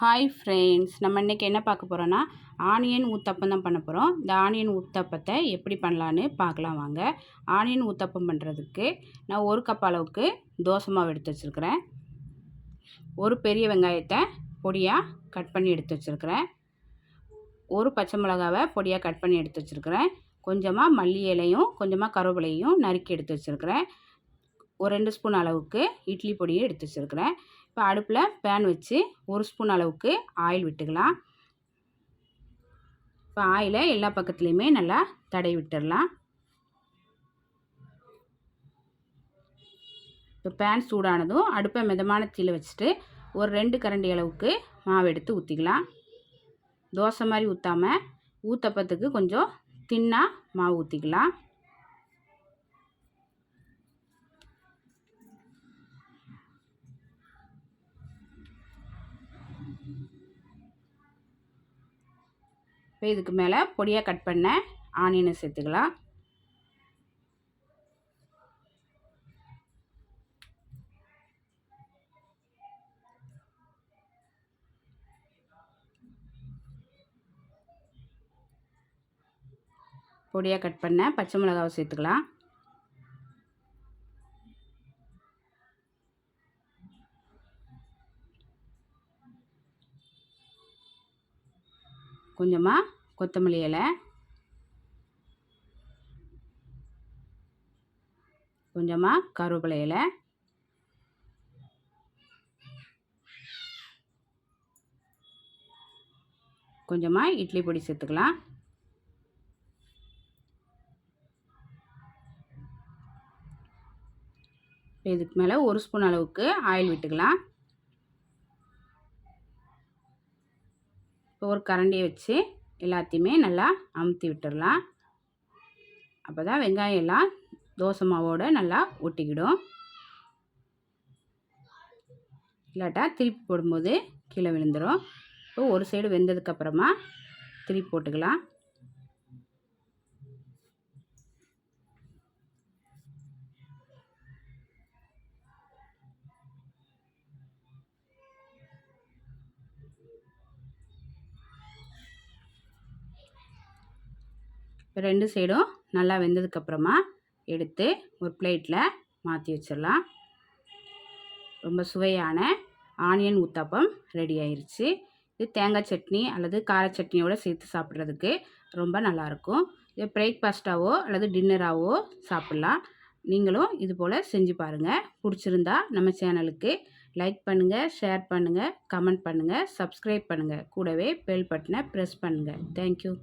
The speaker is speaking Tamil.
ஹாய் ஃப்ரெண்ட்ஸ் நம்ம இன்றைக்கி என்ன பார்க்க போகிறோன்னா ஆனியன் ஊத்தப்பம் தான் பண்ண போகிறோம் இந்த ஆனியன் ஊத்தப்பத்தை எப்படி பண்ணலான்னு பார்க்கலாம் வாங்க. ஆனியன் ஊத்தப்பம் பண்ணுறதுக்கு நான் ஒரு கப் அளவுக்கு தோசை மாவு எடுத்து வச்சுருக்கிறேன். ஒரு பெரிய வெங்காயத்தை பொடியாக கட் பண்ணி எடுத்து வச்சுருக்கிறேன். ஒரு பச்சை மிளகாவை பொடியாக கட் பண்ணி எடுத்து வச்சுருக்கிறேன். கொஞ்சமாக மல்லி இலையும் கொஞ்சமாக கருவேலையும் நறுக்கி எடுத்து வச்சுருக்கிறேன். ஒரு ரெண்டு ஸ்பூன் அளவுக்கு இட்லி பொடியும் எடுத்து வச்சுருக்கிறேன். இப்போ அடுப்பில் பேன் வச்சு ஒரு ஸ்பூன் அளவுக்கு ஆயில் விட்டுக்கலாம். இப்போ ஆயிலை எல்லா பக்கத்துலேயுமே நல்லா தடவி விட்டுடலாம். இப்போ பேன் சூடானதும் அடுப்பை மிதமான தீயில் வச்சுட்டு ஒரு ரெண்டு கரண்டி அளவுக்கு மாவு எடுத்து ஊற்றிக்கலாம் தோசை மாதிரி ஊற்றாமல் ஊத்தப்பத்துக்கு கொஞ்சம் தின்னாக மாவு ஊற்றிக்கலாம் இப்போ இதுக்கு மேலே பொடியாக கட் பண்ண ஆனியனை சேர்த்துக்கலாம். பொடியாக கட் பண்ண பச்சை மிளகாவை சேர்த்துக்கலாம். கொஞ்சமாக கொத்தமல்லி இலை. கொஞ்சமாக கருவேப்பிலை இலை. கொஞ்சமாக இட்லி பொடி சேர்த்துக்கலாம். இதுக்கு மேலே ஒரு ஸ்பூன் அளவுக்கு ஆயில் விட்டுக்கலாம். இப்போ ஒரு கரண்டியை வச்சு எல்லாத்தையுமே நல்லா அமுத்தி விட்டுடலாம். அப்போ தான் வெங்காயம் எல்லாம் தோசை மாவோடு நல்லா ஒட்டிக்கிடும். இல்லாட்டா திருப்பி போடும்போது கீழே விழுந்துடும் இப்போ ஒரு சைடு வெந்ததுக்கப்புறமா திருப்பி போட்டுக்கலாம். ரெண்டு சைடும் நல்லா வெந்ததுக்கப்புறமா எடுத்து ஒரு பிளேட்டில் மாற்றி வச்சிடலாம். ரொம்ப சுவையான ஆனியன் ஊத்தாப்பம் ரெடி ஆயிடுச்சு இது தேங்காய் சட்னி அல்லது கார சட்னியோடு சேர்த்து சாப்பிட்றதுக்கு ரொம்ப நல்லாயிருக்கும். இது பிரேக்ஃபாஸ்ட்டாவோ அல்லது டின்னராகவோ சாப்பிட்லாம். நீங்களும் இது போல் செஞ்சு பாருங்கள் பிடிச்சிருந்தா நம்ம சேனலுக்கு லைக் பண்ணுங்கள் ஷேர் பண்ணுங்கள் கமெண்ட் பண்ணுங்கள் சப்ஸ்கிரைப் பண்ணுங்கள் கூடவே பெல் பட்டனை ப்ரெஸ் பண்ணுங்கள் தேங்க்யூ.